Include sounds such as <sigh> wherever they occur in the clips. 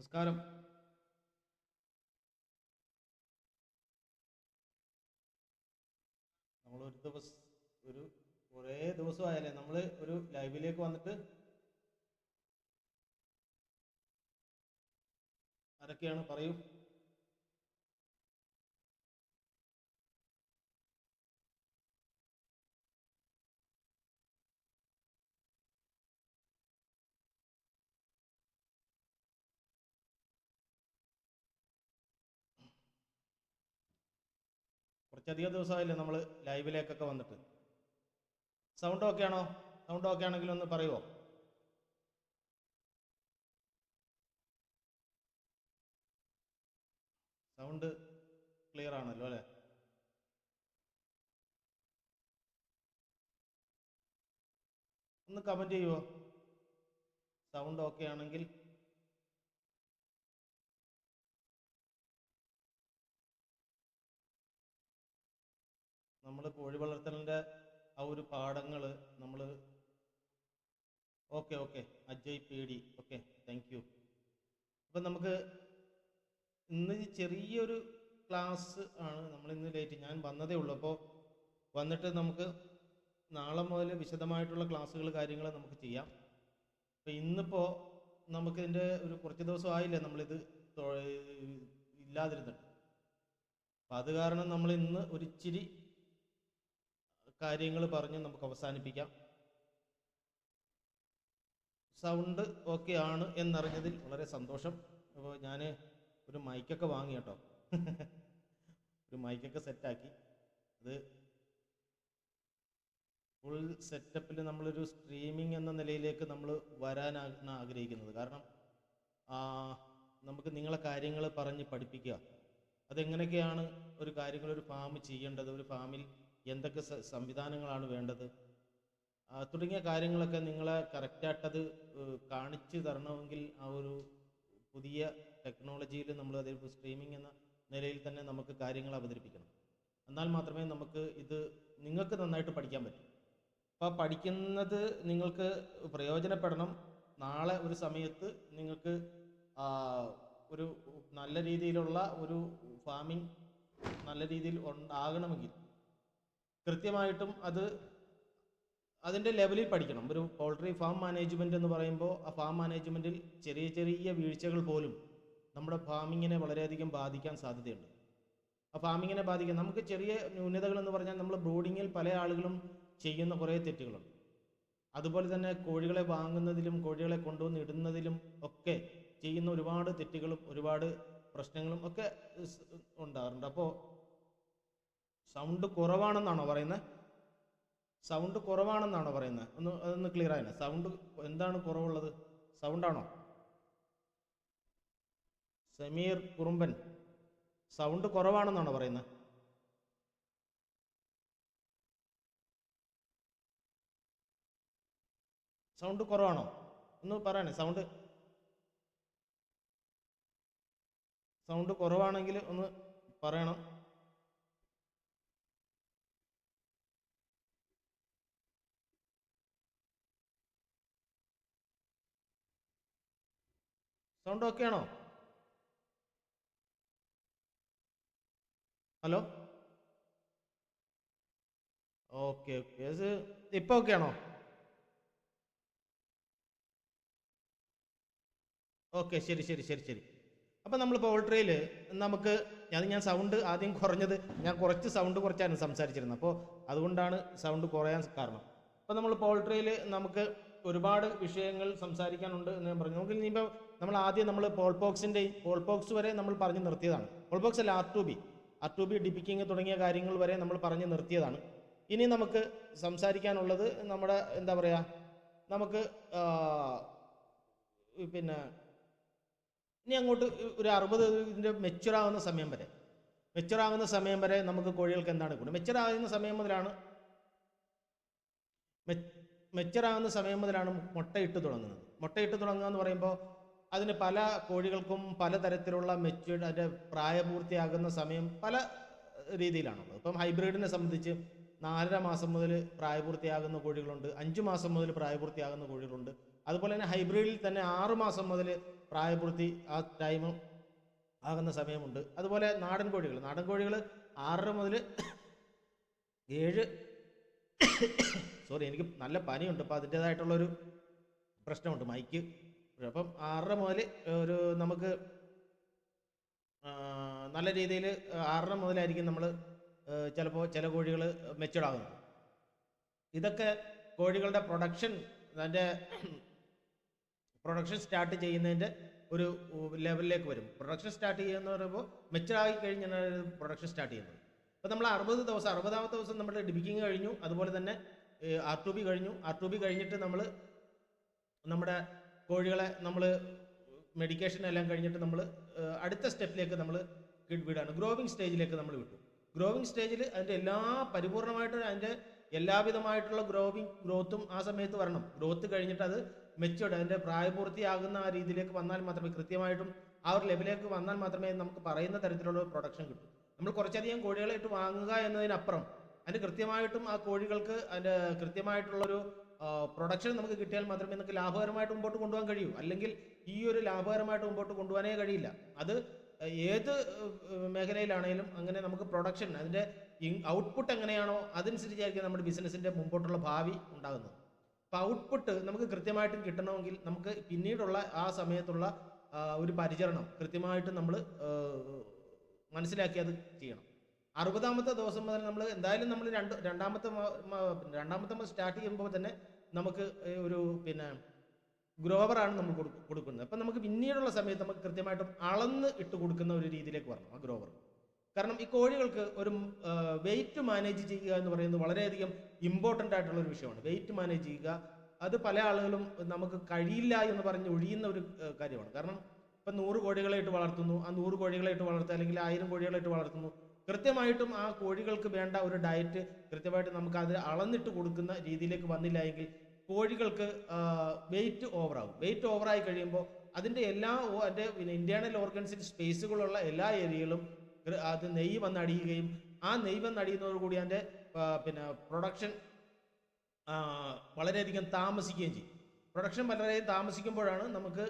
നമസ്കാരം. നമ്മൾ ഒരു ദിവസം ഒരു കുറേ ദിവസമായാലേ നമ്മൾ ഒരു ലൈവിലേക്ക് വന്നിട്ട് ആരൊക്കെയാണ്? പറയൂ. കുറച്ചധികം ദിവസമായില്ലേ നമ്മൾ ലൈവിലേക്കൊക്കെ വന്നിട്ട്? സൗണ്ട് ഓക്കെ ആണോ? സൗണ്ട് ഓക്കെ ആണെങ്കിൽ ഒന്ന് പറയുമോ സൗണ്ട് ക്ലിയർ ആണല്ലോ അല്ലേ? ഒന്ന് കമന്റ് ചെയ്യുമോ സൗണ്ട് ഓക്കെ ആണെങ്കിൽ നമ്മൾ കോഴി വളർത്തലിന്റെ ആ ഒരു പാഠങ്ങൾ നമ്മൾ ഓക്കെ ഓക്കെ. അജയ് പേടി. ഓക്കെ താങ്ക് യു അപ്പം നമുക്ക് ഇന്ന് ചെറിയൊരു ക്ലാസ് ആണ് നമ്മൾ ഇന്ന് ലേറ്റ് ഞാൻ വന്നതേ ഉള്ളൂ. അപ്പോൾ വന്നിട്ട് നമുക്ക് നാളെ മുതൽ വിശദമായിട്ടുള്ള ക്ലാസ്സുകൾ കാര്യങ്ങൾ നമുക്ക് ചെയ്യാം. അപ്പോൾ ഇന്നിപ്പോൾ നമുക്കിതിന്റെ ഒരു കുറച്ച് ദിവസം ആയില്ലേ നമ്മളിത് ഇല്ലാതിരുന്നിട്ട്. അപ്പം അത് കാരണം നമ്മൾ ഇന്ന് ഒരിച്ചിരി കാര്യങ്ങൾ പറഞ്ഞ് നമുക്ക് അവസാനിപ്പിക്കാം. സൗണ്ട് ഓക്കെ ആണ് എന്നറിഞ്ഞതിൽ വളരെ സന്തോഷം. അപ്പോൾ ഞാൻ ഒരു മൈക്കൊക്കെ വാങ്ങി കേട്ടോ. ഒരു മൈക്കൊക്കെ സെറ്റാക്കി. അത് ഫുൾ സെറ്റപ്പിൽ നമ്മളൊരു സ്ട്രീമിംഗ് എന്ന നിലയിലേക്ക് നമ്മൾ വരാനാണ് ആഗ്രഹിക്കുന്നത്. കാരണം നമുക്ക് നിങ്ങളെ കാര്യങ്ങൾ പറഞ്ഞ് പഠിപ്പിക്കുക. അതെങ്ങനെയൊക്കെയാണ് ഒരു കാര്യങ്ങൾ ഒരു ഫാം ചെയ്യേണ്ടത്? ഒരു ഫാമിൽ എന്തൊക്കെ സംവിധാനങ്ങളാണ് വേണ്ടത്? തുടങ്ങിയ കാര്യങ്ങളൊക്കെ നിങ്ങളെ കറക്റ്റായിട്ടത് കാണിച്ചു തരണമെങ്കിൽ ആ ഒരു പുതിയ ടെക്നോളജിയിൽ നമ്മൾ അതേപോലെ സ്ട്രീമിംഗ് എന്ന നിലയിൽ തന്നെ നമുക്ക് കാര്യങ്ങൾ അവതരിപ്പിക്കണം. എന്നാൽ മാത്രമേ നമുക്ക് ഇത് നിങ്ങൾക്ക് നന്നായിട്ട് പഠിക്കാൻ പറ്റൂ. അപ്പോൾ പഠിക്കുന്നത് നിങ്ങൾക്ക് പ്രയോജനപ്പെടണം. നാളെ ഒരു സമയത്ത് നിങ്ങൾക്ക് ഒരു നല്ല രീതിയിലുള്ള ഒരു ഫാമിംഗ് നല്ല രീതിയിൽ ഉണ്ടാകണമെങ്കിൽ കൃത്യമായിട്ടും അത് അതിന്റെ ലെവലിൽ പഠിക്കണം. ഒരു പോൾട്രി ഫാം മാനേജ്മെന്റ് എന്ന് പറയുമ്പോൾ ആ ഫാം മാനേജ്മെന്റിൽ ചെറിയ ചെറിയ വീഴ്ചകൾ പോലും നമ്മുടെ ഫാമിങ്ങിനെ വളരെയധികം ബാധിക്കാൻ സാധ്യതയുണ്ട്. ആ ഫാമിങ്ങിനെ ബാധിക്കാൻ നമുക്ക് ചെറിയ ന്യൂനതകൾ എന്ന് പറഞ്ഞാൽ നമ്മൾ ബ്രൂഡിങ്ങിൽ പല ആളുകളും ചെയ്യുന്ന കുറേ തെറ്റുകളുണ്ട്. അതുപോലെ തന്നെ കോഴികളെ വാങ്ങുന്നതിലും കോഴികളെ കൊണ്ടുവന്ന് ഇടുന്നതിലും ഒക്കെ ചെയ്യുന്ന ഒരുപാട് തെറ്റുകളും ഒരുപാട് പ്രശ്നങ്ങളും ഒക്കെ ഉണ്ടാകാറുണ്ട്. അപ്പോൾ സൗണ്ട് കുറവാണെന്നാണോ പറയുന്നത് സൗണ്ട് കുറവാണെന്നാണോ പറയുന്നത് ഒന്ന് അതൊന്ന് ക്ലിയർ ആയില്ല സൗണ്ട് എന്താണ് കുറവുള്ളത്? സൗണ്ടാണോ സമീർ കുറുമ്പൻ സൗണ്ട് കുറവാണെന്നാണോ പറയുന്നത് സൗണ്ട് കുറവാണോ? ഒന്ന് പറയണേ സൗണ്ട് സൗണ്ട് കുറവാണെങ്കിൽ ഒന്ന് പറയണം. സൗണ്ട് ഓക്കെ ആണോ? ഹലോ ഓക്കെ ഓക്കെ ഇപ്പൊ ഓക്കെ ആണോ? ഓക്കെ ശരി ശരി ശരി ശരി. അപ്പം നമ്മൾ പോൾട്രിയിൽ നമുക്ക് അത് ഞാൻ സൗണ്ട് ആദ്യം കുറഞ്ഞത് ഞാൻ കുറച്ച് സൗണ്ട് കുറച്ചാണ് സംസാരിച്ചിരുന്നത്. അപ്പോൾ അതുകൊണ്ടാണ് സൗണ്ട് കുറയാൻ കാരണം. അപ്പോൾ നമ്മൾ പോൾട്രിയിൽ നമുക്ക് ഒരുപാട് വിഷയങ്ങൾ സംസാരിക്കാനുണ്ട് എന്ന് ഞാൻ പറഞ്ഞു. നമുക്ക് ഇനിയിപ്പോൾ നമ്മൾ ആദ്യം നമ്മൾ പോൾപോക്സിന്റെ പോൾപോക്സ് വരെ നമ്മൾ പറഞ്ഞു നിർത്തിയതാണ്. പോൾപോക്സ് അല്ല R two B R two B debeaking തുടങ്ങിയ കാര്യങ്ങൾ വരെ നമ്മൾ പറഞ്ഞു നിർത്തിയതാണ്. ഇനി നമുക്ക് സംസാരിക്കാനുള്ളത് നമ്മുടെ എന്താ പറയുക നമുക്ക് പിന്നെ ഇനി അങ്ങോട്ട് ഒരു അറുപത് ഇതിന്റെ മെച്ചുറാവുന്ന സമയം വരെ. മെച്ചുറാവുന്ന സമയം വരെ നമുക്ക് കോഴികൾക്ക് എന്താണ് ഗുണം? മെച്ചുറാകുന്ന സമയം മുതലാണ് മെച്ചുറാകുന്ന സമയം മുതലാണ് മുട്ടയിട്ട് തുടങ്ങുന്നത്. മുട്ടയിട്ട് തുടങ്ങുക എന്ന് പറയുമ്പോൾ അതിന് പല കോഴികൾക്കും പലതരത്തിലുള്ള മെച്യൂർഡ് അതിന്റെ പ്രായപൂർത്തിയാകുന്ന സമയം പല രീതിയിലാണുള്ളത്. ഇപ്പം ഹൈബ്രിഡിനെ സംബന്ധിച്ച് നാലര മാസം മുതൽ പ്രായപൂർത്തിയാകുന്ന കോഴികളുണ്ട് അഞ്ച് മാസം മുതൽ പ്രായപൂർത്തിയാകുന്ന കോഴികളുണ്ട്. അതുപോലെ തന്നെ ഹൈബ്രിഡിൽ തന്നെ ആറു മാസം മുതൽ പ്രായപൂർത്തി ആ ടൈം ആകുന്ന സമയമുണ്ട്. അതുപോലെ നാടൻ കോഴികൾ നാടൻ കോഴികൾ ആറര മുതൽ ഏഴ് <coughs> സോറി എനിക്ക് നല്ല പനിയുണ്ട്. അപ്പോൾ അതിന്റേതായിട്ടുള്ളൊരു പ്രശ്നമുണ്ട്. മൈക്ക് അപ്പം ആറര മുതൽ ഒരു നമുക്ക് നല്ല രീതിയിൽ ആറര മുതലായിരിക്കും നമ്മൾ ചിലപ്പോൾ ചില കോഴികൾ മെച്ചൂർഡാകുന്നത് ഇതൊക്കെ കോഴികളുടെ പ്രൊഡക്ഷൻ അതിന്റെ പ്രൊഡക്ഷൻ സ്റ്റാർട്ട് ചെയ്യുന്നതിന്റെ ഒരു ലെവലിലേക്ക് വരും. പ്രൊഡക്ഷൻ സ്റ്റാർട്ട് ചെയ്യുന്ന പറയുമ്പോൾ മെച്ചറായി കഴിഞ്ഞാണ് പ്രൊഡക്ഷൻ സ്റ്റാർട്ട് ചെയ്യുന്നത്. അപ്പോൾ നമ്മൾ അറുപത് ദിവസം അറുപതാമത്തെ ദിവസം നമ്മൾ ഡിബിക്കിങ് കഴിഞ്ഞു അതുപോലെ തന്നെ ആർ ടു ബി കഴിഞ്ഞു. ആർ ടു ബി കഴിഞ്ഞിട്ട് നമ്മൾ നമ്മുടെ കോഴികളെ നമ്മൾ മെഡിക്കേഷൻ എല്ലാം കഴിഞ്ഞിട്ട് നമ്മൾ അടുത്ത സ്റ്റെപ്പിലേക്ക് നമ്മൾ വിടാണ്. ഗ്രോവിങ് സ്റ്റേജിലേക്ക് നമ്മൾ വിട്ടു. ഗ്രോവിങ് സ്റ്റേജിൽ അതിന്റെ എല്ലാ പരിപൂർണമായിട്ട് അതിന്റെ എല്ലാവിധമായിട്ടുള്ള ഗ്രോവിങ് ഗ്രോത്തും ആ സമയത്ത് വരണം. ഗ്രോത്ത് കഴിഞ്ഞിട്ട് അത് മെച്ചുവേർഡ് അതിന്റെ പ്രായപൂർത്തിയാകുന്ന ആ രീതിയിലേക്ക് വന്നാൽ മാത്രമേ കൃത്യമായിട്ടും ആ ഒരു ലെവലിലേക്ക് വന്നാൽ മാത്രമേ നമുക്ക് പറയുന്ന തരത്തിലുള്ള പ്രൊഡക്ഷൻ കിട്ടൂ. നമ്മൾ കുറച്ചധികം കോഴികളെ ഇട്ട് വാങ്ങുക എന്നതിനപ്പുറം അതിന് കൃത്യമായിട്ടും ആ കോഴികൾക്ക് അതിന്റെ കൃത്യമായിട്ടുള്ളൊരു പ്രൊഡക്ഷൻ നമുക്ക് കിട്ടിയാൽ മാത്രമേ നമുക്ക് ലാഭകരമായിട്ട് മുമ്പോട്ട് കൊണ്ടുപോകാൻ കഴിയൂ. അല്ലെങ്കിൽ ഈ ഒരു ലാഭകരമായിട്ട് മുമ്പോട്ട് കൊണ്ടുപോകാനേ കഴിയില്ല. അത് ഏത് മേഖലയിലാണെങ്കിലും അങ്ങനെ നമുക്ക് പ്രൊഡക്ഷൻ അതിന്റെ ഔട്ട്പുട്ട് എങ്ങനെയാണോ അതനുസരിച്ചായിരിക്കും നമ്മുടെ ബിസിനസ്സിന്റെ മുമ്പോട്ടുള്ള ഭാവി ഉണ്ടാകുന്നത്. അപ്പോൾ ഔട്ട്പുട്ട് നമുക്ക് കൃത്യമായിട്ടും കിട്ടണമെങ്കിൽ നമുക്ക് പിന്നീടുള്ള ആ സമയത്തുള്ള ഒരു പരിചരണം കൃത്യമായിട്ട് നമ്മൾ മനസ്സിലാക്കി അത് ചെയ്യണം. അറുപതാമത്തെ ദിവസം മുതൽ നമ്മൾ എന്തായാലും നമ്മൾ രണ്ട് രണ്ടാമത്തെ രണ്ടാമത്തെ നമ്മൾ സ്റ്റാർട്ട് ചെയ്യുമ്പോൾ തന്നെ നമുക്ക് ഒരു പിന്നെ ഗ്രോവറാണ് നമ്മൾ കൊടുക്കുന്നത്. അപ്പം നമുക്ക് പിന്നീടുള്ള സമയത്ത് നമുക്ക് കൃത്യമായിട്ടും അളന്ന് ഇട്ട് കൊടുക്കുന്ന ഒരു രീതിയിലേക്ക് വരണം ആ ഗ്രോവർ കാരണം ഈ കോഴികൾക്ക് ഒരു വെയിറ്റ് മാനേജ് ചെയ്യുക എന്ന് പറയുന്നത് വളരെയധികം ഇമ്പോർട്ടന്റ് ആയിട്ടുള്ള ഒരു വിഷയമാണ്. വെയിറ്റ് മാനേജ് ചെയ്യുക അത് പല ആളുകളും നമുക്ക് കഴിയില്ല എന്ന് പറഞ്ഞ് ഒഴിയുന്ന ഒരു കാര്യമാണ്. കാരണം ഇപ്പം നൂറ് കോഴികളായിട്ട് വളർത്തുന്നു ആ നൂറ് കോഴികളായിട്ട് വളർത്തുക അല്ലെങ്കിൽ ആയിരം കോഴികളായിട്ട് വളർത്തുന്നു കൃത്യമായിട്ടും ആ കോഴികൾക്ക് വേണ്ട ഒരു ഡയറ്റ് കൃത്യമായിട്ട് നമുക്ക് അത് അളന്നിട്ട് കൊടുക്കുന്ന രീതിയിലേക്ക് വന്നില്ല എങ്കിൽ കോഴികൾക്ക് വെയിറ്റ് ഓവറാകും വെയിറ്റ് ഓവറായി കഴിയുമ്പോൾ അതിന്റെ എല്ലാ അതിന്റെ പിന്നെ ഇന്റേണൽ ഓർഗൻസിൽ സ്പേസുകളുള്ള എല്ലാ ഏരിയകളും അത് നെയ്യ് വന്നടിയുകയും ആ നെയ്യ് വന്നടിയുന്നതോടുകൂടി അതിന്റെ പിന്നെ പ്രൊഡക്ഷൻ വളരെയധികം താമസിക്കുകയും ചെയ്യും. പ്രൊഡക്ഷൻ വളരെയധികം താമസിക്കുമ്പോഴാണ് നമുക്ക്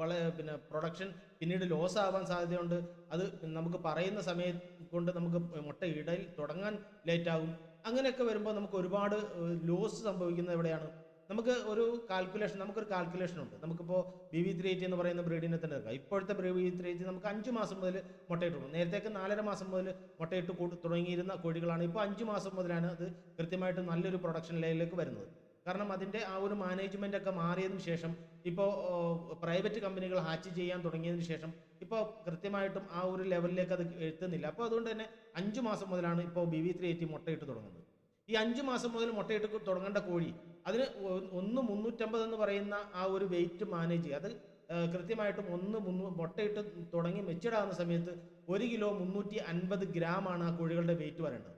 വളരെ പിന്നെ പ്രൊഡക്ഷൻ പിന്നീട് ലോസ് ആവാൻ സാധ്യതയുണ്ട്. അത് നമുക്ക് പറയുന്ന സമയം കൊണ്ട് നമുക്ക് മുട്ട ഇടയിൽ തുടങ്ങാൻ ലേറ്റ് ആകും. അങ്ങനെയൊക്കെ വരുമ്പോൾ നമുക്ക് ഒരുപാട് ലോസ് സംഭവിക്കുന്നത് എവിടെയാണ്? നമുക്ക് ഒരു കാൽക്കുലേഷൻ നമുക്കൊരു കാൽക്കുലേഷൻ ഉണ്ട്. നമുക്കിപ്പോൾ ബി വി ത്രീ എയ്റ്റി എന്ന് പറയുന്ന ബ്രീഡിനെ തന്നെ എടുക്കാം. ഇപ്പോഴത്തെ ബി വി ത്രീ എയ്റ്റി നമുക്ക് അഞ്ച് മാസം മുതൽ മുട്ടയിട്ട് കൊടുക്കും നേരത്തേക്ക് നാലര മാസം മുതൽ മുട്ടയിട്ട് തുടങ്ങിയിരുന്ന കോഴികളാണ്. ഇപ്പോൾ അഞ്ച് മാസം മുതലാണ് അത് കൃത്യമായിട്ട് നല്ലൊരു പ്രൊഡക്ഷൻ ലൈനിലേക്ക് വരുന്നത്. കാരണം അതിന്റെ ആ ഒരു മാനേജ്മെന്റ് ഒക്കെ മാറിയതിന് ശേഷം ഇപ്പോൾ പ്രൈവറ്റ് കമ്പനികൾ ഹാച്ച് ചെയ്യാൻ തുടങ്ങിയതിന് ശേഷം ഇപ്പോൾ കൃത്യമായിട്ടും ആ ഒരു ലെവലിലേക്ക് അത് എത്തുന്നില്ല. അപ്പോൾ അതുകൊണ്ട് തന്നെ അഞ്ച് മാസം മുതലാണ് ഇപ്പോൾ ബി വി ത്രീ എയ്റ്റി മുട്ടയിട്ട് തുടങ്ങുന്നത്. ഈ അഞ്ച് മാസം മുതൽ മുട്ടയിട്ട് തുടങ്ങേണ്ട കോഴി അതിന് ഒന്ന് മുന്നൂറ്റമ്പത് എന്ന് പറയുന്ന ആ ഒരു വെയിറ്റ് മാനേജ് ചെയ്യുക. അത് കൃത്യമായിട്ടും ഒന്ന് മുന്നൂ മുട്ടയിട്ട് തുടങ്ങി മെച്ചിടാവുന്ന സമയത്ത് ഒരു കിലോ മുന്നൂറ്റി അൻപത് ഗ്രാം ആണ് ആ കോഴികളുടെ വെയിറ്റ് വരേണ്ടത്.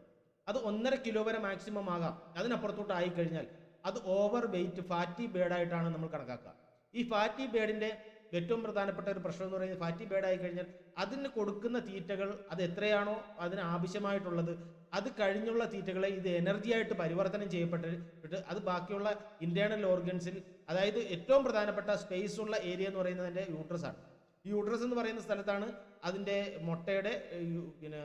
അത് ഒന്നര കിലോ വരെ മാക്സിമം ആകാം. അതിനപ്പുറത്തോട്ട് ആയി കഴിഞ്ഞാൽ അത് ഓവർ വെയിറ്റ് ഫാറ്റി ബേഡായിട്ടാണ് നമ്മൾ കണക്കാക്കുക. ഈ ഫാറ്റി ബേഡിന്റെ ഏറ്റവും പ്രധാനപ്പെട്ട ഒരു പ്രശ്നം എന്ന് പറയുന്നത് ഫാറ്റി ബേഡ് ആയി കഴിഞ്ഞാൽ അതിന് കൊടുക്കുന്ന തീറ്റകൾ അത് എത്രയാണോ അതിന് ആവശ്യമായിട്ടുള്ളത് അത് കഴിഞ്ഞുള്ള തീറ്റകളെ ഇത് എനർജി ആയിട്ട് പരിവർത്തനം ചെയ്യപ്പെട്ടിട്ട് അത് ബാക്കിയുള്ള ഇന്റേണൽ ഓർഗൻസിൽ അതായത് ഏറ്റവും പ്രധാനപ്പെട്ട സ്പേസ് ഉള്ള ഏരിയ എന്ന് പറയുന്നത് അതിന്റെ യൂട്രസ് ആണ്. ഈ യൂട്രസ് എന്ന് പറയുന്ന സ്ഥലത്താണ് അതിന്റെ മുട്ടയുടെ പിന്നെ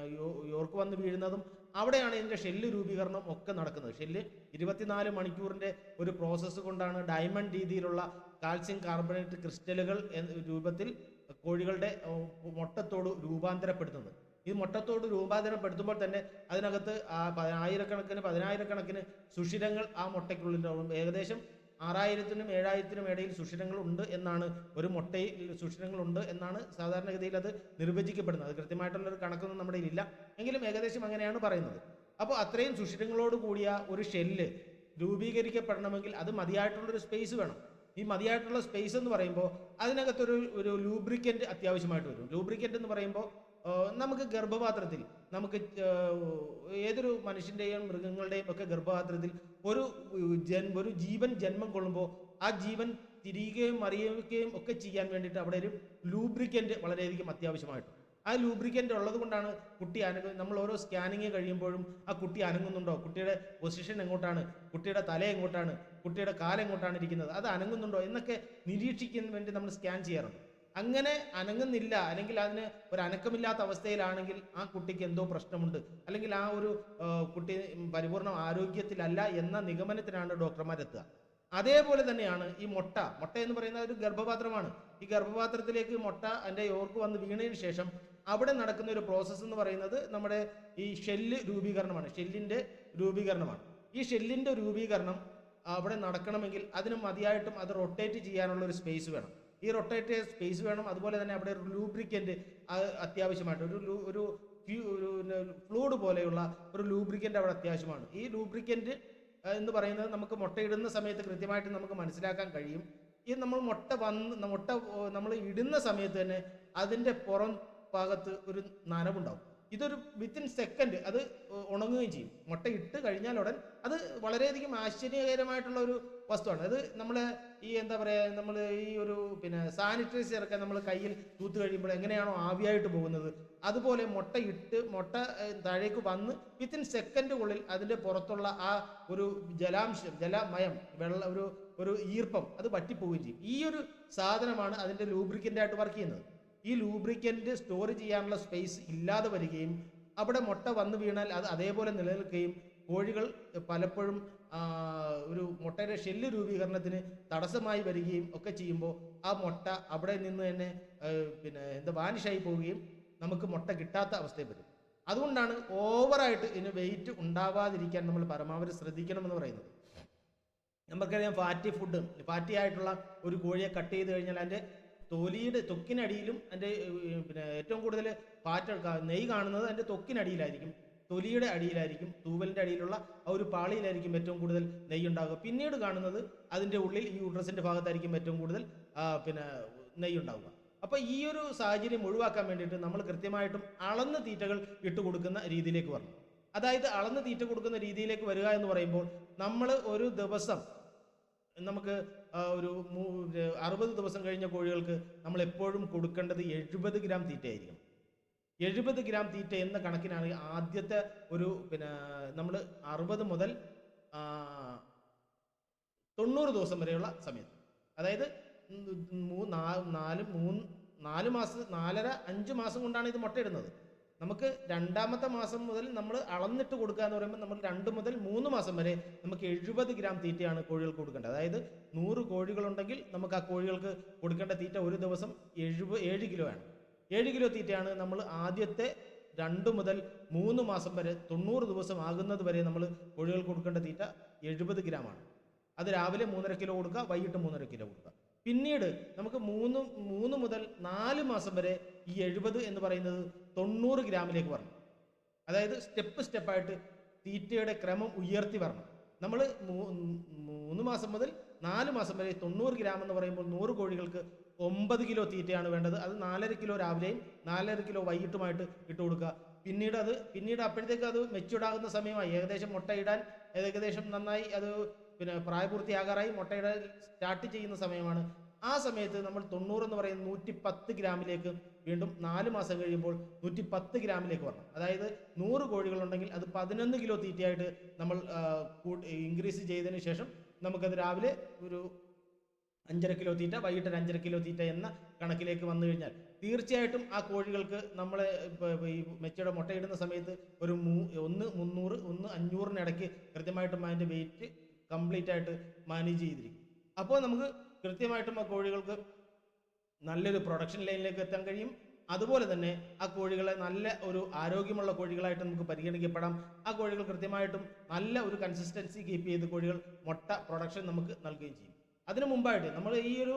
യോർക്ക് വന്ന് വീഴുന്നതും അവിടെയാണ് ഇതിന്റെ ഷെല്ല് രൂപീകരണം ഒക്കെ നടക്കുന്നത്. ഷെല്ല് ഇരുപത്തിനാല് മണിക്കൂറിന്റെ ഒരു പ്രോസസ്സ് കൊണ്ടാണ് ഡയമണ്ട് രീതിയിലുള്ള കാൽസ്യം കാർബണേറ്റ് ക്രിസ്റ്റലുകൾ എന്ന രൂപത്തിൽ കോഴികളുടെ മുട്ടത്തോട് രൂപാന്തരപ്പെടുത്തുന്നത്. ഈ മുട്ടത്തോട് രൂപാന്തരപ്പെടുത്തുമ്പോൾ തന്നെ അതിനകത്ത് ആയിരക്കണക്കിന് പതിനായിരക്കണക്കിന് സുഷിരങ്ങൾ ആ മുട്ടയ്ക്കുള്ളിൽ ഏകദേശം ആറായിരത്തിനും ഏഴായിരത്തിനും ഇടയിൽ സുഷിരങ്ങൾ ഉണ്ട് എന്നാണ് ഒരു മുട്ടയിൽ സുഷിരങ്ങൾ ഉണ്ട് എന്നാണ് സാധാരണഗതിയിൽ അത് നിർവചിക്കപ്പെടുന്നത്. അത് കൃത്യമായിട്ടുള്ള ഒരു കണക്കൊന്നും നമ്മുടെ ഇല്ല എങ്കിലും ഏകദേശം അങ്ങനെയാണ് പറയുന്നത്. അപ്പോൾ അത്രയും സുഷിരങ്ങളോട് കൂടിയ ഒരു ഷെല്ല് രൂപീകരിക്കപ്പെടണമെങ്കിൽ അത് മതിയായിട്ടുള്ളൊരു സ്പേസ് വേണം. ഈ മതിയായിട്ടുള്ള സ്പേസ് എന്ന് പറയുമ്പോൾ അതിനകത്തൊരു ഒരു ലൂബ്രിക്കന്റ് അത്യാവശ്യമായിട്ട് വരും. ലൂബ്രിക്കന്റ് എന്ന് പറയുമ്പോൾ നമുക്ക് ഗർഭപാത്രത്തിൽ നമുക്ക് ഏതൊരു മനുഷ്യന്റെയും മൃഗങ്ങളുടെയും ഒക്കെ ഗർഭപാത്രത്തിൽ ഒരു ജൻ ഒരു ജീവൻ ജന്മം കൊള്ളുമ്പോൾ ആ ജീവൻ തിരിയുകയും അറിയുകയും ഒക്കെ ചെയ്യാൻ വേണ്ടിയിട്ട് അവിടെ ഒരു ലൂബ്രിക്കന്റ് വളരെയധികം അത്യാവശ്യമായിട്ട് ആ ലൂബ്രിക്കന്റ് ഉള്ളത് കൊണ്ടാണ് കുട്ടി അനങ്ങ നമ്മൾ ഓരോ സ്കാനിങ് കഴിയുമ്പോഴും ആ കുട്ടി അനങ്ങുന്നുണ്ടോ? കുട്ടിയുടെ പൊസിഷൻ എങ്ങോട്ടാണ്? കുട്ടിയുടെ തല എങ്ങോട്ടാണ്? കുട്ടിയുടെ കാലം എങ്ങോട്ടാണ് ഇരിക്കുന്നത്? അത് അനങ്ങുന്നുണ്ടോ? എന്നൊക്കെ നിരീക്ഷിക്കാൻ വേണ്ടി നമ്മൾ സ്കാൻ ചെയ്യാറുണ്ട്. അങ്ങനെ അനങ്ങുന്നില്ല. അല്ലെങ്കിൽ അതിന് ഒരു അനക്കമില്ലാത്ത അവസ്ഥയിലാണെങ്കിൽ ആ കുട്ടിക്ക് എന്തോ പ്രശ്നമുണ്ട്. അല്ലെങ്കിൽ ആ ഒരു കുട്ടി പരിപൂർണ ആരോഗ്യത്തിലല്ല എന്ന നിഗമനത്തിനാണ് ഡോക്ടർമാരെത്തുക. അതേപോലെ തന്നെയാണ് ഈ മുട്ട. മുട്ട എന്ന് പറയുന്ന ഒരു ഗർഭപാത്രമാണ്. ഈ ഗർഭപാത്രത്തിലേക്ക് മുട്ട അതിന്റെ യോർക്ക് വന്ന് വീണതിന് ശേഷം അവിടെ നടക്കുന്ന ഒരു പ്രോസസ്സ് എന്ന് പറയുന്നത് നമ്മുടെ ഈ ഷെല്ല് രൂപീകരണമാണ്. ഷെല്ലിന്റെ രൂപീകരണമാണ്. ഈ ഷെല്ലിന്റെ രൂപീകരണം അവിടെ നടക്കണമെങ്കിൽ അതിന് മതിയായിട്ടും അത് റൊട്ടേറ്റ് ചെയ്യാനുള്ള ഒരു സ്പേസ് വേണം. ഈ റൊട്ടേറ്റ് സ്പേസ് വേണം. അതുപോലെ തന്നെ അവിടെ ഒരു ലൂബ്രിക്കന്റ് അത്യാവശ്യമായിട്ട് ഒരു ഒരു ഫ്ലൂഡ് പോലെയുള്ള ഒരു ലൂബ്രിക്കന്റ് അവിടെ അത്യാവശ്യമാണ്. ഈ ലൂബ്രിക്കന്റ് എന്ന് പറയുന്നത് നമുക്ക് മുട്ടയിടുന്ന സമയത്ത് കൃത്യമായിട്ട് നമുക്ക് മനസ്സിലാക്കാൻ കഴിയും. ഈ നമ്മൾ മുട്ട വന്ന് മുട്ട നമ്മൾ ഇടുന്ന സമയത്ത് തന്നെ അതിന്റെ പുറം ഭാഗത്ത് ഒരു നനവുണ്ടാവും. ഇതൊരു വിത്തിൻ സെക്കൻഡ് അത് ഉണങ്ങുകയും ചെയ്യും. മുട്ട ഇട്ട് കഴിഞ്ഞാൽ ഉടൻ അത് വളരെയധികം ആശ്ചര്യകരമായിട്ടുള്ള ഒരു വസ്തുവാണ്. അത് നമ്മൾ ഈ എന്താ പറയുക നമ്മൾ ഈ ഒരു പിന്നെ സാനിറ്റൈസർ ഒക്കെ നമ്മൾ കയ്യിൽ തൂത്ത് കഴിയുമ്പോൾ എങ്ങനെയാണോ ആവിയായിട്ട് പോകുന്നത്. അതുപോലെ മുട്ട ഇട്ട് മുട്ട താഴേക്ക് വന്ന് വിത്തിൻ സെക്കൻഡുകളിൽ അതിന്റെ പുറത്തുള്ള ആ ഒരു ജലാംശം ജലമയം വെള്ള ഒരു ഒരു ഈർപ്പം അത് വറ്റിപ്പോവുകയും ചെയ്യും. ഈ ഒരു സാധനമാണ് അതിന്റെ ലൂബ്രിക്കന്റ് ആയിട്ട് വർക്ക് ചെയ്യുന്നത്. ഈ ലൂബ്രിക്കന്റ് സ്റ്റോർ ചെയ്യാനുള്ള സ്പേസ് ഇല്ലാതെ വരികയും അവിടെ മുട്ട വന്ന് വീണാൽ അത് അതേപോലെ നിലനിൽക്കുകയും കോഴികൾ പലപ്പോഴും ഒരു മുട്ടയുടെ ഷെല്ല് രൂപീകരണത്തിന് തടസ്സമായി വരികയും ഒക്കെ ചെയ്യുമ്പോൾ ആ മുട്ട അവിടെ നിന്ന് തന്നെ പിന്നെ എന്താ വാനിഷായി പോവുകയും നമുക്ക് മുട്ട കിട്ടാത്ത അവസ്ഥയിൽ വരും. അതുകൊണ്ടാണ് ഓവറായിട്ട് ഇതിന് വെയിറ്റ് ഉണ്ടാവാതിരിക്കാൻ നമ്മൾ പരമാവധി ശ്രദ്ധിക്കണം എന്ന് പറയുന്നത്. നമുക്കറിയാം ഫാറ്റി ഫുഡ് ഫാറ്റി ആയിട്ടുള്ള ഒരു കോഴിയെ കട്ട് ചെയ്ത് കഴിഞ്ഞാൽ അതിന്റെ തൊലിയുടെ തൊക്കിനടിയിലും അതിന്റെ പിന്നെ ഏറ്റവും കൂടുതൽ ഫാറ്റ് നെയ് കാണുന്നത് അതിന്റെ തൊക്കിനടിയിലായിരിക്കും. തൊലിയുടെ അടിയിലായിരിക്കും തൂവലിന്റെ അടിയിലുള്ള ആ ഒരു പാളിയിലായിരിക്കും ഏറ്റവും കൂടുതൽ നെയ്യ് ഉണ്ടാകുക പിന്നീട് കാണുന്നത് അതിന്റെ ഉള്ളിൽ ഈ യൂട്രസിന്റെ ഭാഗത്തായിരിക്കും ഏറ്റവും കൂടുതൽ പിന്നെ നെയ്യ് ഉണ്ടാവുക അപ്പോൾ ഈ ഒരു സാഹചര്യം ഒഴിവാക്കാൻ വേണ്ടിയിട്ട് നമ്മൾ കൃത്യമായിട്ടും അളന്ന് തീറ്റകൾ ഇട്ട് കൊടുക്കുന്ന രീതിയിലേക്ക് വരണം. അതായത് അളന്ന് തീറ്റ കൊടുക്കുന്ന രീതിയിലേക്ക് വരിക എന്ന് പറയുമ്പോൾ നമ്മൾ ഒരു ദിവസം നമുക്ക് ഒരു അറുപത് ദിവസം കഴിഞ്ഞ കോഴികൾക്ക് നമ്മൾ എപ്പോഴും കൊടുക്കേണ്ടത് എഴുപത് ഗ്രാം തീറ്റയായിരിക്കും എഴുപത് ഗ്രാം തീറ്റ എന്ന കണക്കിനാണ് ആദ്യത്തെ ഒരു പിന്നെ നമ്മൾ അറുപത് മുതൽ തൊണ്ണൂറ് ദിവസം വരെയുള്ള സമയത്ത് അതായത് നാല് മൂന്ന് നാല് മാസം നാലര അഞ്ച് മാസം കൊണ്ടാണ് ഇത് മുട്ടയിടുന്നത്. നമുക്ക് രണ്ടാമത്തെ മാസം മുതൽ നമ്മൾ അളന്നിട്ട് കൊടുക്കുക എന്ന് പറയുമ്പോൾ നമ്മൾ രണ്ട് മുതൽ മൂന്ന് മാസം വരെ നമുക്ക് എഴുപത് ഗ്രാം തീറ്റയാണ് കോഴികൾക്ക് കൊടുക്കേണ്ടത്. അതായത് നൂറ് കോഴികളുണ്ടെങ്കിൽ നമുക്ക് ആ കോഴികൾക്ക് കൊടുക്കേണ്ട തീറ്റ ഒരു ദിവസം എഴുപത് ഏഴ് കിലോ ആണ്. ഏഴ് കിലോ തീറ്റയാണ് നമ്മൾ ആദ്യത്തെ രണ്ട് മുതൽ മൂന്ന് മാസം വരെ തൊണ്ണൂറ് ദിവസം ആകുന്നത് വരെ നമ്മൾ കോഴികൾക്ക് കൊടുക്കേണ്ട തീറ്റ എഴുപത് ഗ്രാമാണ്. അത് രാവിലെ മൂന്നര കിലോ കൊടുക്കുക വൈകിട്ട് മൂന്നര കിലോ കൊടുക്കുക. പിന്നീട് നമുക്ക് മൂന്ന് മൂന്ന് മുതൽ നാല് മാസം വരെ ഈ എഴുപത് എന്ന് പറയുന്നത് തൊണ്ണൂറ് ഗ്രാമിലേക്ക് വരണം. അതായത് സ്റ്റെപ്പ് സ്റ്റെപ്പായിട്ട് തീറ്റയുടെ ക്രമം ഉയർത്തി വരണം. നമ്മൾ മൂന്ന് മാസം മുതൽ നാല് മാസം വരെ തൊണ്ണൂറ് ഗ്രാം എന്ന് പറയുമ്പോൾ നൂറ് കോഴികൾക്ക് ഒമ്പത് കിലോ തീറ്റയാണ് വേണ്ടത്. അത് നാലര കിലോ രാവിലെയും നാലര കിലോ വൈകിട്ടുമായിട്ട് ഇട്ട് കൊടുക്കുക. പിന്നീട് അത് പിന്നീട് അപ്പോഴത്തേക്ക് അത് മെച്ചൂടാകുന്ന സമയമായി. ഏകദേശം മുട്ടയിടാൻ ഏകദേശം നന്നായി അത് പിന്നെ പ്രായപൂർത്തിയാകാറായി മുട്ടയിടാൻ സ്റ്റാർട്ട് ചെയ്യുന്ന സമയമാണ്. ആ സമയത്ത് നമ്മൾ തൊണ്ണൂറ് എന്ന് പറയുന്ന നൂറ്റി പത്ത് ഗ്രാമിലേക്ക് വീണ്ടും നാല് മാസം കഴിയുമ്പോൾ നൂറ്റി പത്ത് ഗ്രാമിലേക്ക് വരണം. അതായത് നൂറ് കോഴികളുണ്ടെങ്കിൽ അത് പതിനൊന്ന് കിലോ തീറ്റയായിട്ട് നമ്മൾ ഇൻക്രീസ് ചെയ്തതിന് ശേഷം നമുക്കത് രാവിലെ ഒരു അഞ്ചര കിലോ തീറ്റ വൈകിട്ട് ഒരു അഞ്ചര കിലോ തീറ്റ എന്ന കണക്കിലേക്ക് വന്നു കഴിഞ്ഞാൽ തീർച്ചയായിട്ടും ആ കോഴികൾക്ക് നമ്മൾ ഈ മെച്ചയുടെ മുട്ടയിടുന്ന സമയത്ത് ഒരു മൂ ഒന്ന് മുന്നൂറ് ഒന്ന് അഞ്ഞൂറിനിടയ്ക്ക് കൃത്യമായിട്ടും അതിന്റെ വെയിറ്റ് കംപ്ലീറ്റ് ആയിട്ട് മാനേജ് ചെയ്തിരിക്കും. അപ്പോൾ നമുക്ക് കൃത്യമായിട്ടും ആ കോഴികൾക്ക് നല്ലൊരു പ്രൊഡക്ഷൻ ലൈനിലേക്ക് എത്താൻ കഴിയും. അതുപോലെ തന്നെ ആ കോഴികളെ നല്ല ഒരു ആരോഗ്യമുള്ള കോഴികളായിട്ട് നമുക്ക് പരിഗണിക്കപ്പെടാം. ആ കോഴികൾ കൃത്യമായിട്ടും നല്ല ഒരു കൺസിസ്റ്റൻസി കീപ്പ് ചെയ്ത് കോഴികൾ മുട്ട പ്രൊഡക്ഷൻ നമുക്ക് നൽകുകയും ചെയ്യും. അതിനു മുമ്പായിട്ട് നമ്മൾ ഈ ഒരു